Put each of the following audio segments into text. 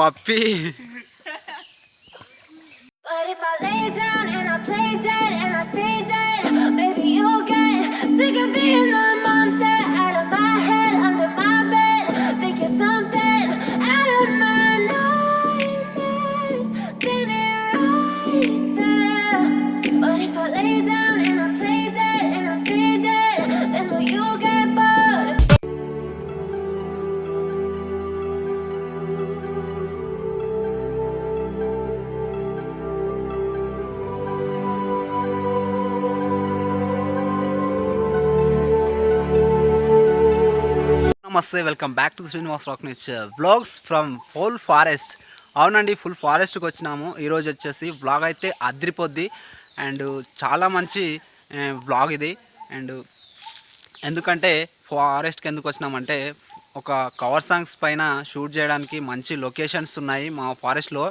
పప్పి నమస్తే welcome back to Srinivas rock niche vlogs from full forest. అవునండి full ఫారెస్ట్కి వచ్చినాము. ఈరోజు వచ్చేసి వ్లాగ్ అయితే అద్రిపోద్ది. అండ్ చాలా మంచి వ్లాగ్ ఇది. అండ్ ఎందుకంటే ఫారెస్ట్కి ఎందుకు వచ్చినామంటే ఒక కవర్ సాంగ్స్ పైన షూట్ చేయడానికి మంచి లొకేషన్స్ ఉన్నాయి మా ఫారెస్ట్లో.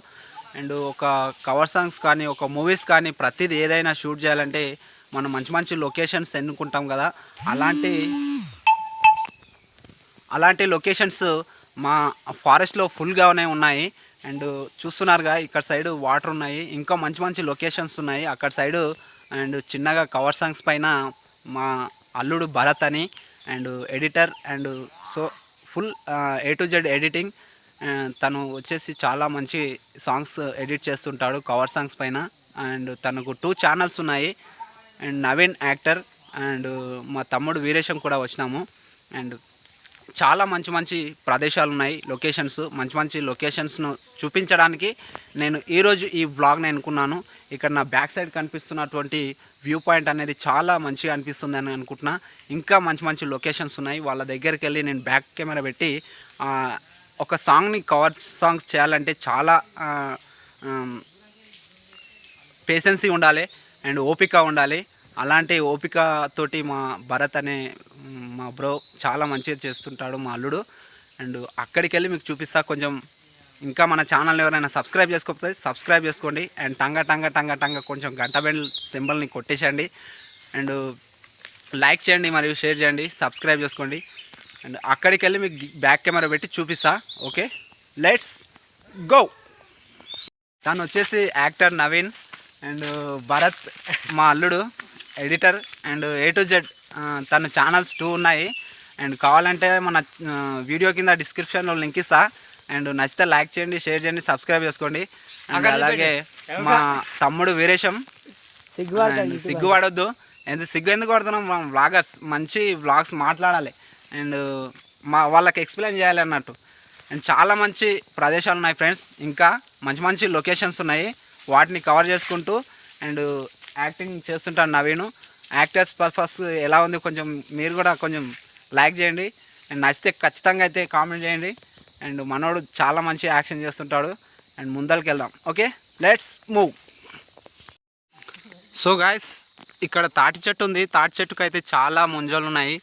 అండ్ ఒక కవర్ సాంగ్స్ కానీ ఒక మూవీస్ కానీ ప్రతిదీ ఏదైనా షూట్ చేయాలంటే మనం మంచి మంచి లొకేషన్స్ ఎన్నుకుంటాం కదా. అలాంటి అలాంటి లొకేషన్స్ మా ఫారెస్ట్లో ఫుల్గానే ఉన్నాయి అండ్ చూస్తున్నారుగా ఇక్కడ సైడ్ వాటర్ ఉన్నాయి. ఇంకా మంచి మంచి లొకేషన్స్ ఉన్నాయి. అక్కడ సైడు అండ్ చిన్నగా కవర్ సాంగ్స్ పైన మా అల్లుడు భరత్ అని and editor and so full A to Z editing. తను వచ్చేసి చాలా మంచి సాంగ్స్ ఎడిట్ చేస్తుంటాడు కవర్ సాంగ్స్ పైన. అండ్ తనకు టూ ఛానల్స్ ఉన్నాయి. అండ్ నవీన్ యాక్టర్ అండ్ మా తమ్ముడు వీరేశం కూడా వచ్చినాము. అండ్ చాలా మంచి మంచి ప్రదేశాలు ఉన్నాయి లొకేషన్స్ మంచి మంచి లొకేషన్స్ను చూపించడానికి నేను ఈరోజు ఈ వ్లాగ్ని అనుకున్నాను. ఇక్కడ నా బ్యాక్ సైడ్ కనిపిస్తున్నటువంటి వ్యూ పాయింట్ అనేది చాలా మంచిగా అనిపిస్తుంది అని అనుకుంటున్నా. ఇంకా మంచి మంచి లొకేషన్స్ ఉన్నాయి. వాళ్ళ దగ్గరికి వెళ్ళి నేను బ్యాక్ కెమెరా పెట్టి ఒక సాంగ్ని కవర్ సాంగ్స్ చేయాలంటే చాలా పేషెన్సీ ఉండాలి. అండ్ ఓపిక ఉండాలి. అలాంటి ఓపికతోటి మా భరత్ అనే మా బ్రో చాలా మంచిగా చేస్తుంటాడు మా అల్లుడు. అండ్ అక్కడికి వెళ్ళి మీకు చూపిస్తా. కొంచెం ఇంకా మన ఛానల్ ఎవరైనా సబ్స్క్రైబ్ చేసుకోకపోతే సబ్స్క్రైబ్ చేసుకోండి. అండ్ టంగ టంగ టంగ టంగ కొంచెం గంట బెండ్ సింబల్ని కొట్టేసేయండి. అండ్ లైక్ చేయండి మరియు షేర్ చేయండి సబ్స్క్రైబ్ చేసుకోండి. అండ్ అక్కడికి వెళ్ళి మీకు బ్యాక్ కెమెరా పెట్టి చూపిస్తా. ఓకే? Let's go! తను వచ్చేసి యాక్టర్ నవీన్. అండ్ భరత్ మా అల్లుడు. Editor and A to Z తన ఛానల్స్ టూ ఉన్నాయి. అండ్ కావాలంటే మన వీడియో కింద డిస్క్రిప్షన్లో లింక్ ఇస్తా. అండ్ నచ్చితే లైక్ చేయండి షేర్ చేయండి సబ్స్క్రైబ్ చేసుకోండి. అండ్ అలాగే మా తమ్ముడు వీరేశం. సిగ్గు పడొద్దు. ఎంత సిగ్గు ఎందుకు పడుతున్నాం? మా వ్లాగర్స్ మంచి వ్లాగ్స్ మాట్లాడాలి. అండ్ మా వాళ్ళకి ఎక్స్ప్లెయిన్ చేయాలి అన్నట్టు. అండ్ చాలా మంచి ప్రదేశాలు ఉన్నాయి ఫ్రెండ్స్ ఇంకా మంచి మంచి లొకేషన్స్ ఉన్నాయి. వాటిని కవర్ చేసుకుంటూ అండ్ యాక్టింగ్ చేస్తుంటాను నవీను. యాక్టర్స్ పర్పస్ ఎలా ఉంది కొంచెం మీరు కూడా కొంచెం లైక్ చేయండి. అండ్ నచ్చితే ఖచ్చితంగా అయితే కామెంట్ చేయండి. అండ్ మనోడు చాలా మంచి యాక్షన్ చేస్తుంటాడు. అండ్ ముందరికి వెళ్దాం. Okay? Let's move so guys ఇక్కడ తాటి చెట్టు ఉంది. తాటి చెట్టుకు అయితే చాలా ముంజలు ఉన్నాయి.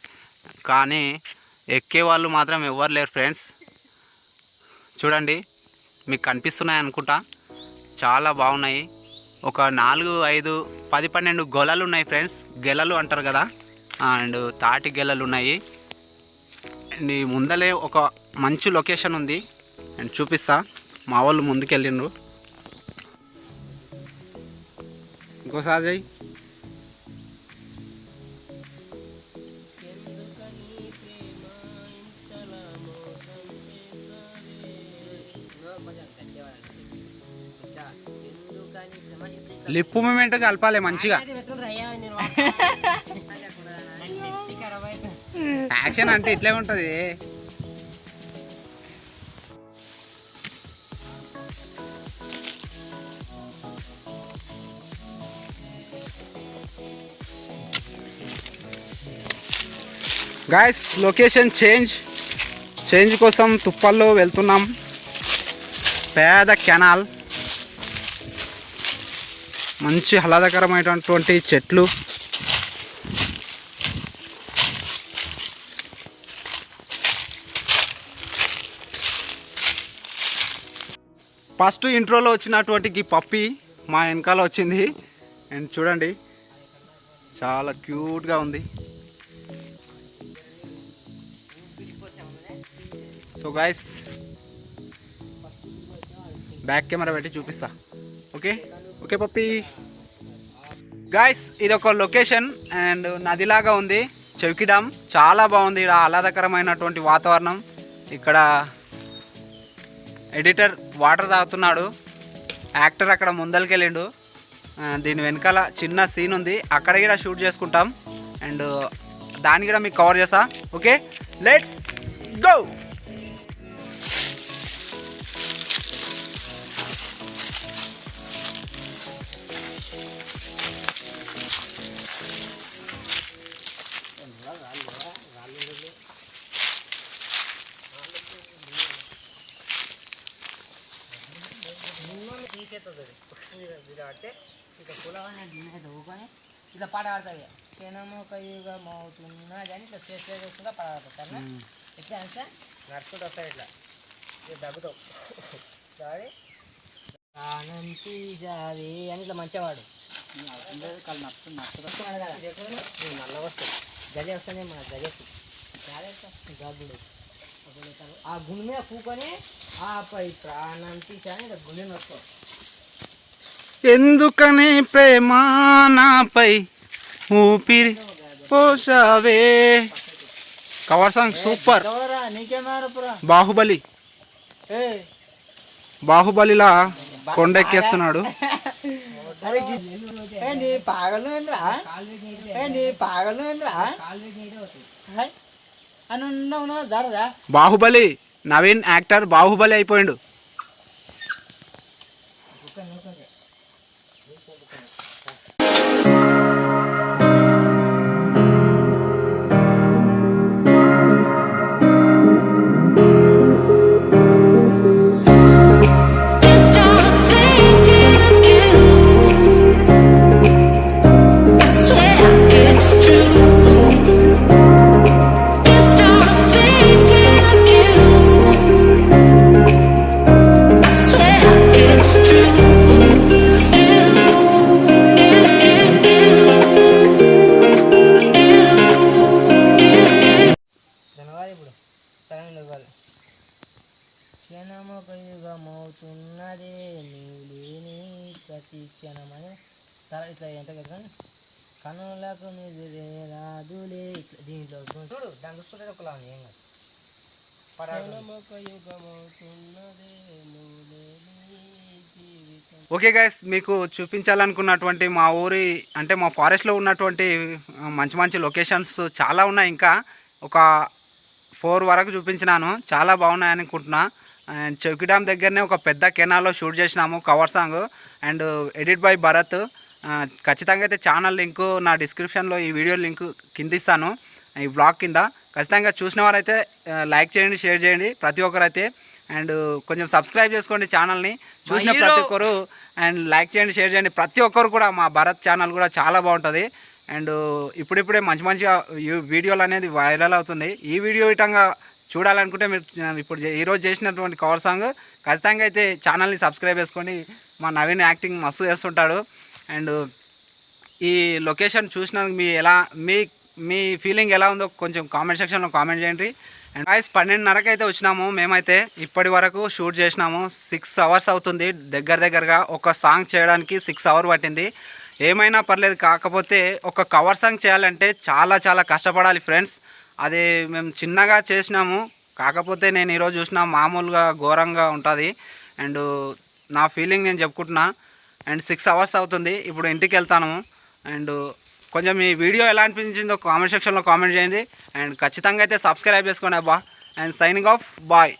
కానీ ఎక్కే వాళ్ళు మాత్రం ఎవరు లేరు ఫ్రెండ్స్. చూడండి మీకు కనిపిస్తున్నాయి అనుకుంటా చాలా బాగున్నాయి. ఒక నాలుగు ఐదు పది పన్నెండు గొలలు ఉన్నాయి ఫ్రెండ్స్ గెలలు అంటారు కదా. అండ్ తాటి గెలలు ఉన్నాయి. అండ్ ముందలే ఒక మంచి లొకేషన్ ఉంది. అండ్ చూపిస్తా. మా వాళ్ళు ముందుకెళ్ళిండ్రు. ఇంకోసారి లిప్పు మూమెంట్ కలపాలి మంచిగా. యాక్షన్ అంటే ఇట్లే ఉంటుంది. గాయస్ లొకేషన్ చేంజ్ చేంజ్ కోసం తుప్పల్లో వెళ్తున్నాం. పేద కెనాల్ మంచి ఆహ్లాదకరమైనటువంటి చెట్లు. ఫస్ట్ ఇంట్రోలో వచ్చినటువంటి ఈ పప్పి మా వెనకాల వచ్చింది. అండ్ చూడండి చాలా క్యూట్గా ఉంది. సో గాయస్ బ్యాక్ కెమెరా పెట్టి చూపిస్తా. ఓకే? ఓకే పప్పి. గాయస్ ఇది ఒక లొకేషన్ అండ్ నదిలాగా ఉంది. చెవికి డ్యామ్ చాలా బాగుంది. ఇక్కడ ఆహ్లాదకరమైనటువంటి వాతావరణం. ఇక్కడ ఎడిటర్ వాటర్ తాగుతున్నాడు. యాక్టర్ అక్కడ ముందరికెళ్ళిండు. దీని వెనకాల చిన్న సీన్ ఉంది. అక్కడ కూడా షూట్ చేసుకుంటాం. అండ్ దాన్ని కూడా మీకు కవర్ చేస్తా. ఓకే లెట్స్ గో ఇట్లా పాట క్షణము కయ్యుగా మౌతున్నది అని ఇట్లా చేసి చేసుకుంటా పాట ఎట్లా అంటే నడుచుకుంటూ వస్తాయి ఇట్లా ఇక దగ్గుతావు జావి అని ఇట్లా మంచిగా వాడు నల్ల వస్తాయి గజ వస్తానే మన గజకి గబ్బుడు ఆ గుండె మీద కూకొని ఆ పై ప్రాణంతి అని ఇట్లా గుండెని వస్తావు ఎందుకని ప్రేమ నాపై ఊపిరి పోసావే? Cover song super. బాహుబలి. బాహుబలిలా కొండెక్కేస్తున్నాడు. బాహుబలి నవీన్ యాక్టర్ బాహుబలి అయిపోయిండు. క్షణము కయుగమవుతున్నదే నీవు లేని ప్రతి క్షణమని. తల ఇట్లా ఎంత కదా కనులకు నిజరే రాదులే. ఇట్లా దీంట్లో చూడు దాని చూసుకుంటే ఒకలా ఉంది ఏం కాదు. ఓకే గైస్ మీకు చూపించాలనుకున్నటువంటి మా ఊరి అంటే మా ఫారెస్ట్లో ఉన్నటువంటి మంచి మంచి లొకేషన్స్ చాలా ఉన్నాయి. ఇంకా ఒక ఫోర్ వరకు చూపించినాను. చాలా బాగున్నాయి అనుకుంటున్నా. అండ్ చౌకి డ్యామ్ దగ్గరనే ఒక పెద్ద కెనాల్లో షూట్ చేసినాము cover song and edit by Bharat. ఖచ్చితంగా అయితే ఛానల్ లింక్ నా డిస్క్రిప్షన్లో ఈ వీడియో లింక్ కింద ఇస్తాను ఈ బ్లాగ్ కింద. ఖచ్చితంగా చూసిన వారైతే లైక్ చేయండి షేర్ చేయండి ప్రతి ఒక్కరైతే. అండ్ కొంచెం సబ్స్క్రైబ్ చేసుకోండి ఛానల్ని. చూసిన ప్రతి ఒక్కరు అండ్ లైక్ చేయండి షేర్ చేయండి. ప్రతి ఒక్కరు కూడా మా భరత్ ఛానల్ కూడా చాలా బాగుంటుంది. అండ్ ఇప్పుడిప్పుడే మంచి మంచిగా వీడియోలు అనేది వైరల్ అవుతుంది. ఈ వీడియో ఇటంగా చూడాలనుకుంటే మీరు ఇప్పుడు ఈరోజు చేసినటువంటి కవర్ సాంగ్ ఖచ్చితంగా అయితే ఛానల్ని సబ్స్క్రైబ్ చేసుకోండి మా నవీన్ యాక్టింగ్ మస్తు చేస్తుంటాడు. అండ్ ఈ లొకేషన్ చూసినందుకు మీ ఎలా మీ మీ ఫీలింగ్ ఎలా ఉందో కొంచెం కామెంట్ సెక్షన్లో కామెంట్ చేయండి. అండ్ వాయిస్ పన్నెండున్నరకు అయితే వచ్చినాము. మేమైతే ఇప్పటి వరకు షూట్ చేసినాము. సిక్స్ అవర్స్ అవుతుంది. దగ్గర దగ్గరగా ఒక సాంగ్ చేయడానికి సిక్స్ అవర్ పట్టింది. ఏమైనా పర్లేదు కాకపోతే ఒక కవర్ సాంగ్ చేయాలంటే చాలా చాలా కష్టపడాలి ఫ్రెండ్స్ అది మేము చిన్నగా చేసినాము. కాకపోతే నేను ఈరోజు చూసిన మామూలుగా ఘోరంగా ఉంటుంది. అండ్ నా ఫీలింగ్ నేను చెప్పుకుంటున్నా. అండ్ సిక్స్ అవర్స్ అవుతుంది. ఇప్పుడు ఇంటికి వెళ్తాను. అండ్ కొంచెం ఈ వీడియో ఎలా అనిపించిందో కామెంట్ సెక్షన్లో కామెంట్ చేయండి. అండ్ ఖచ్చితంగా అయితే సబ్స్క్రైబ్ చేసుకోండి అబ్బా. And signing off. బాయ్.